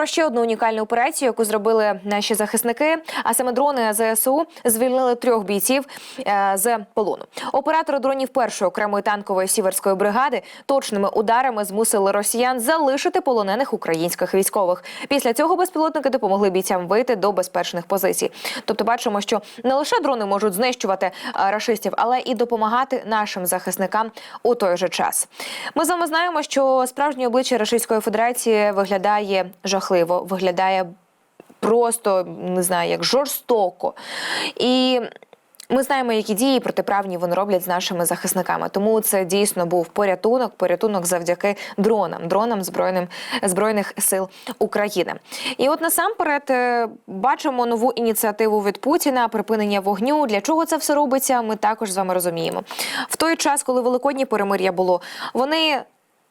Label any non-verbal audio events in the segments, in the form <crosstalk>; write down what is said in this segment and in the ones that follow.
про ще одну унікальну операцію, яку зробили наші захисники. А саме дрони ЗСУ звільнили трьох бійців е, з полону. Оператори дронів першої окремої танкової сіверської бригади точними ударами змусили росіян залишити полонених українських військових. Після цього безпілотники допомогли бійцям вийти до безпечних позицій. Тобто, бачимо, що не лише дрони можуть знищувати е, рашистів, але і допомагати нашим захисникам у той же час. Ми з вами знаємо, що справжнє обличчя Російської Федерації виглядає жахливо, виглядає просто не знаю, як жорстоко. І ми знаємо, які дії протиправні вони роблять з нашими захисниками. Тому це дійсно був порятунок, порятунок завдяки дронам, дронам збройним збройних сил України. І от насамперед е, бачимо нову ініціативу від Путіна припинення вогню. Для чого це все робиться? Ми також з вами розуміємо. В той час, коли великодні перемир'я було, вони.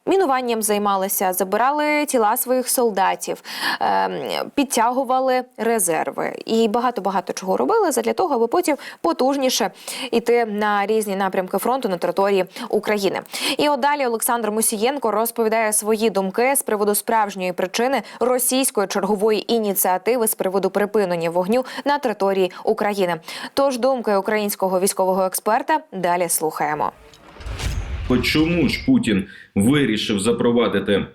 Мінуванням займалися, забирали тіла своїх солдатів, ем, підтягували резерви і багато багато чого робили для того, аби потім потужніше йти на різні напрямки фронту на території України. І от далі Олександр Мусієнко розповідає свої думки з приводу справжньої причини російської чергової ініціативи з приводу припинення вогню на території України. Тож думки українського військового експерта далі слухаємо. Чому ж Путін вирішив запровадити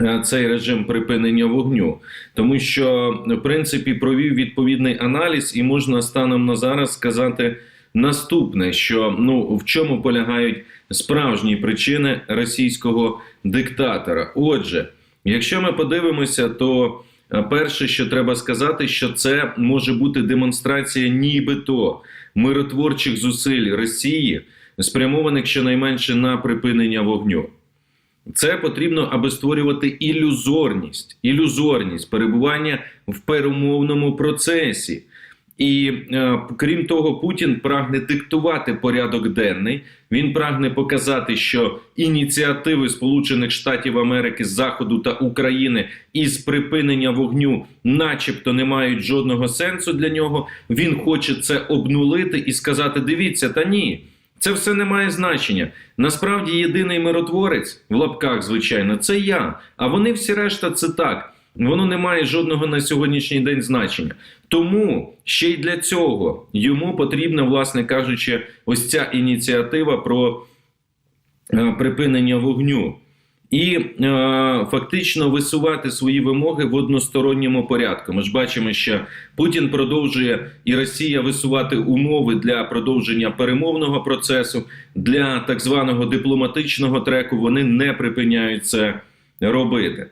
е, цей режим припинення вогню? Тому що, в принципі, провів відповідний аналіз, і можна станом на зараз сказати наступне: що ну в чому полягають справжні причини російського диктатора? Отже, якщо ми подивимося, то е, перше, що треба сказати, що це може бути демонстрація, нібито миротворчих зусиль Росії спрямованих щонайменше на припинення вогню. Це потрібно, аби створювати ілюзорність, ілюзорність перебування в перемовному процесі. І е, крім того, Путін прагне диктувати порядок денний. Він прагне показати, що ініціативи Сполучених Штатів Америки, Заходу та України із припинення вогню, начебто, не мають жодного сенсу для нього. Він хоче це обнулити і сказати: дивіться, та ні. Це все не має значення. Насправді, єдиний миротворець в лапках, звичайно, це я. А вони всі решта це так. Воно не має жодного на сьогоднішній день значення. Тому ще й для цього йому потрібна, власне кажучи, ось ця ініціатива про е, припинення вогню. І е, фактично висувати свої вимоги в односторонньому порядку. Ми ж бачимо, що Путін продовжує і Росія висувати умови для продовження перемовного процесу для так званого дипломатичного треку. Вони не припиняють це робити.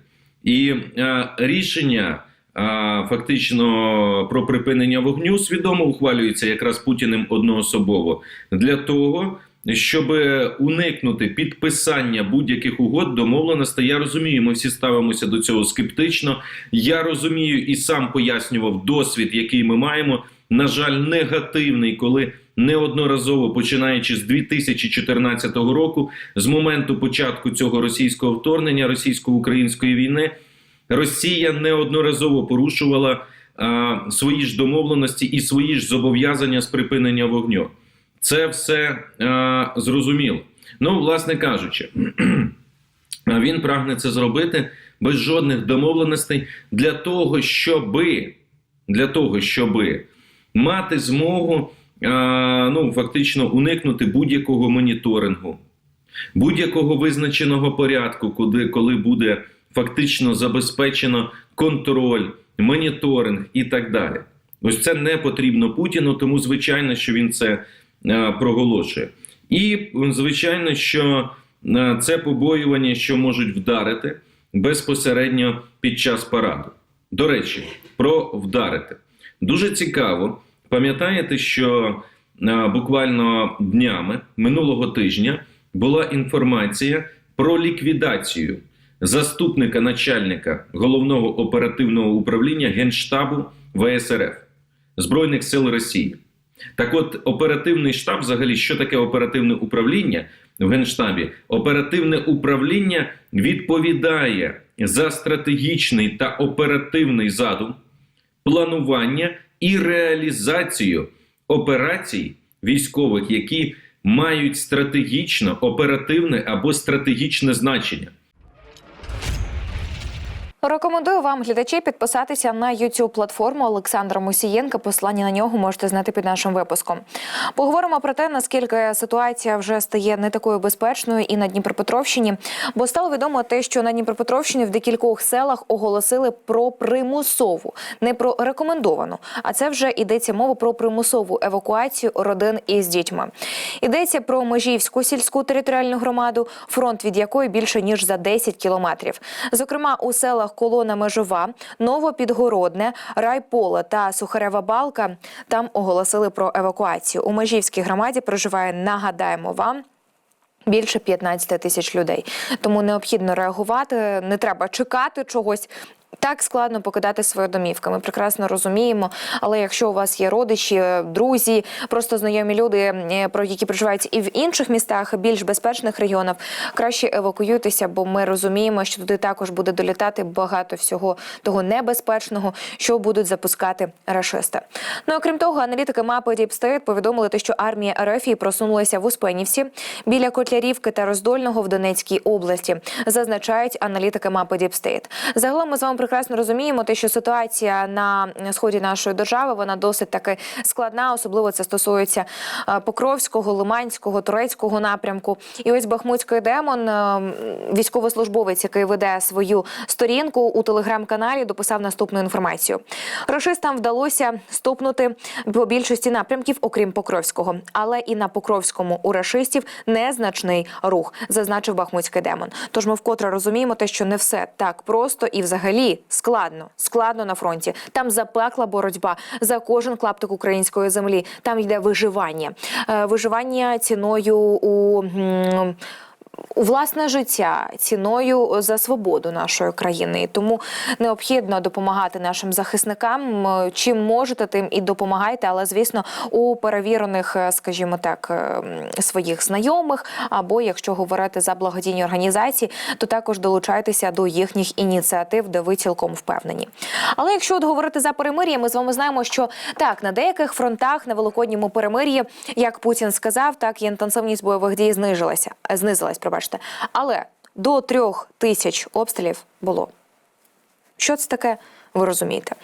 І е, рішення е, фактично про припинення вогню свідомо ухвалюється якраз Путіним одноособово для того щоб уникнути підписання будь-яких угод домовленостей. Я розумію, ми всі ставимося до цього скептично. Я розумію і сам пояснював досвід, який ми маємо. На жаль, негативний, коли неодноразово починаючи з 2014 року, з моменту початку цього російського вторгнення, російсько-української війни, Росія неодноразово порушувала а, свої ж домовленості і свої ж зобов'язання з припинення вогню. Це все е, зрозуміло. Ну, власне кажучи, <clears throat> він прагне це зробити без жодних домовленостей для того, щоби, для того, щоби мати змогу е, ну, фактично уникнути будь-якого моніторингу, будь-якого визначеного порядку, куди, коли буде фактично забезпечено контроль, моніторинг і так далі. Ось це не потрібно Путіну, тому звичайно, що він це. Е, проголошує. І звичайно, що е, це побоювання, що можуть вдарити безпосередньо під час параду. До речі, про вдарити дуже цікаво. Пам'ятаєте, що е, буквально днями минулого тижня була інформація про ліквідацію заступника начальника головного оперативного управління Генштабу ВСРФ Збройних сил Росії. Так, от оперативний штаб, взагалі, що таке оперативне управління в Генштабі? Оперативне управління відповідає за стратегічний та оперативний задум, планування і реалізацію операцій військових, які мають стратегічно оперативне або стратегічне значення. Рекомендую вам, глядачі, підписатися на youtube платформу Олександра Мусієнка. Послання на нього можете знайти під нашим випуском. Поговоримо про те, наскільки ситуація вже стає не такою безпечною і на Дніпропетровщині, бо стало відомо те, що на Дніпропетровщині в декількох селах оголосили про примусову, не про рекомендовану. А це вже йдеться мова про примусову евакуацію родин із дітьми. Йдеться про Межівську сільську територіальну громаду, фронт від якої більше ніж за 10 кілометрів. Зокрема, у селах Колона Межова, Новопідгородне, Райполе та Сухарева Балка там оголосили про евакуацію. У Межівській громаді проживає, нагадаємо вам. Більше 15 тисяч людей, тому необхідно реагувати. Не треба чекати чогось. Так складно покидати свої домівки. Ми прекрасно розуміємо. Але якщо у вас є родичі, друзі, просто знайомі люди, е, про які проживають і в інших містах, більш безпечних регіонах, краще евакуюйтеся, бо ми розуміємо, що туди також буде долітати багато всього того небезпечного, що будуть запускати рашисти. Ну окрім того, аналітики мапи State повідомили, що армія РФ просунулася в Успенівці біля Котлярівки та Роздольного в Донецькій області. Зазначають аналітики мапи State. Загалом ми з вами прекрасно розуміємо, те, що ситуація на сході нашої держави вона досить таки складна. Особливо це стосується е, Покровського, Лиманського, Турецького напрямку. І ось Бахмутський демон, е, військовослужбовець, який веде свою сторінку у телеграм-каналі, дописав наступну інформацію. Рашистам вдалося ступнути по більшості напрямків, окрім Покровського, але і на Покровському у рашистів незначний рух, зазначив Бахмутський демон. Тож ми вкотре розуміємо те, що не все так просто і взагалі складно. Складно на фронті. Там запекла боротьба за кожен клаптик української землі. Там йде виживання, Е, виживання ціною у. У власне життя ціною за свободу нашої країни, тому необхідно допомагати нашим захисникам. Чим можете, тим і допомагайте. Але звісно, у перевірених, е, скажімо так, е, своїх знайомих, або якщо говорити за благодійні організації, то також долучайтеся до їхніх ініціатив, де ви цілком впевнені. Але якщо от говорити за перемир'я, ми з вами знаємо, що так на деяких фронтах на великодньому перемир'ї, як Путін сказав, так і інтенсивність бойових дій знизилася, е, знизилась, пробачте. Але до трьох тисяч обстрілів було. Що це таке? Ви розумієте,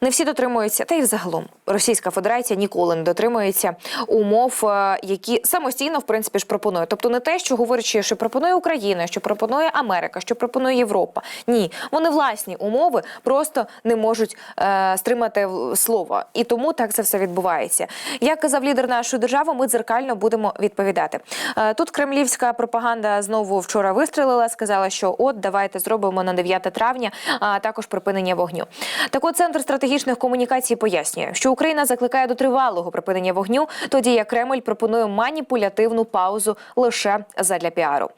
не всі дотримуються, та й взагалом Російська Федерація ніколи не дотримується умов, е, які самостійно в принципі ж пропонує. Тобто не те, що говорить, що- пропонує Україна, що пропонує Америка, що пропонує Європа. Ні, вони власні умови просто не можуть е, стримати слово, і тому так це все відбувається. Як казав лідер нашої держави, ми дзеркально будемо відповідати. Е, тут кремлівська пропаганда знову вчора вистрілила, сказала, що от давайте зробимо на 9 травня, а також припинення вогню. Так от центр стратегічних комунікацій пояснює, що Україна закликає до тривалого припинення вогню, тоді як Кремль пропонує маніпулятивну паузу лише задля піару.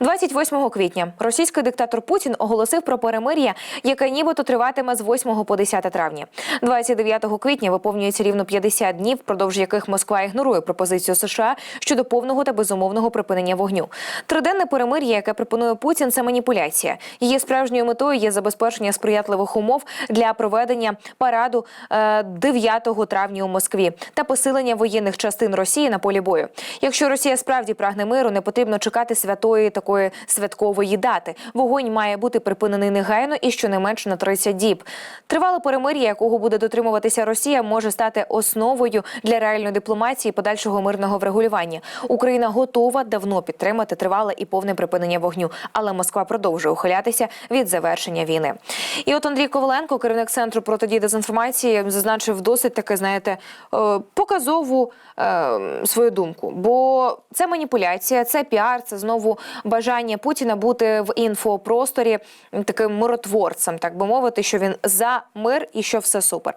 28 квітня російський диктатор Путін оголосив про перемир'я, яке нібито триватиме з 8 по 10 травня. 29 квітня виповнюється рівно 50 днів, впродовж яких Москва ігнорує пропозицію США щодо повного та безумовного припинення вогню. Триденне перемир'я, яке пропонує Путін, це маніпуляція. Її справжньою метою є забезпечення сприятливих умов для проведення параду е, 9 травня у Москві та посилення воєнних частин Росії на полі бою. Якщо Росія справді прагне миру, не потрібно чекати святої такої святкової дати. Вогонь має бути припинений негайно і щонайменше на 30 діб. Тривале перемир'я, якого буде дотримуватися Росія, може стати основою для реальної дипломатії і подальшого мирного врегулювання. Україна готова давно підтримати тривале і повне припинення вогню, але Москва продовжує ухилятися від завершення війни. І от Андрій Коваленко, керівник центру протидії дезінформації, зазначив досить таке, знаєте, е, показову е, свою думку. Бо це маніпуляція, це піар, це знову бажання Путіна бути в інфопросторі таким миротворцем, так би мовити, що він за мир і що все супер.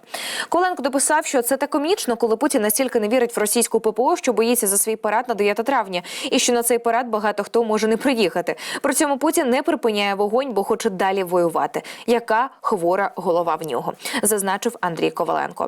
Коваленко дописав, що це так комічно, коли Путін настільки не вірить в російську ППО, що боїться за свій парад на 9 травня, і що на цей парад багато хто може не приїхати. При цьому Путін не припиняє вогонь, бо хоче далі воювати. Яка хвора голова в нього, зазначив Андрій Коваленко.